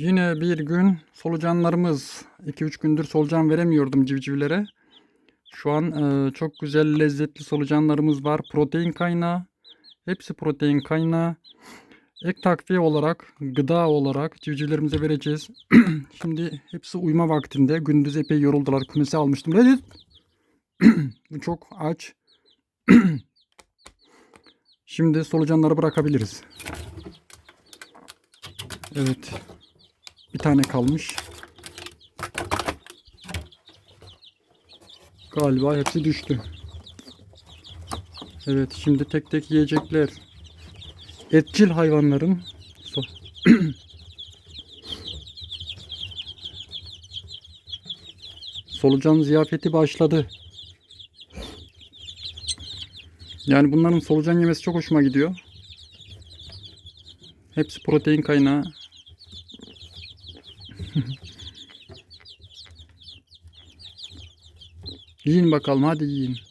Yine bir gün solucanlarımız 2-3 gündür solucan veremiyordum civcivlere. Şu an e, çok güzel lezzetli solucanlarımız var. Protein kaynağı. Hepsi protein kaynağı. Ek takviye olarak, gıda olarak civcivlerimize vereceğiz. Şimdi hepsi uyuma vaktinde. Gündüz epey yoruldular. Kümese almıştım. Reddit. Bu çok aç. Şimdi solucanları bırakabiliriz. Evet. Bir tane kalmış. Galiba hepsi düştü. Evet şimdi tek tek yiyecekler. Etçil hayvanların so- solucan ziyafeti başladı. Yani bunların solucan yemesi çok hoşuma gidiyor. Hepsi protein kaynağı. Yiyin bakalım hadi yiyin.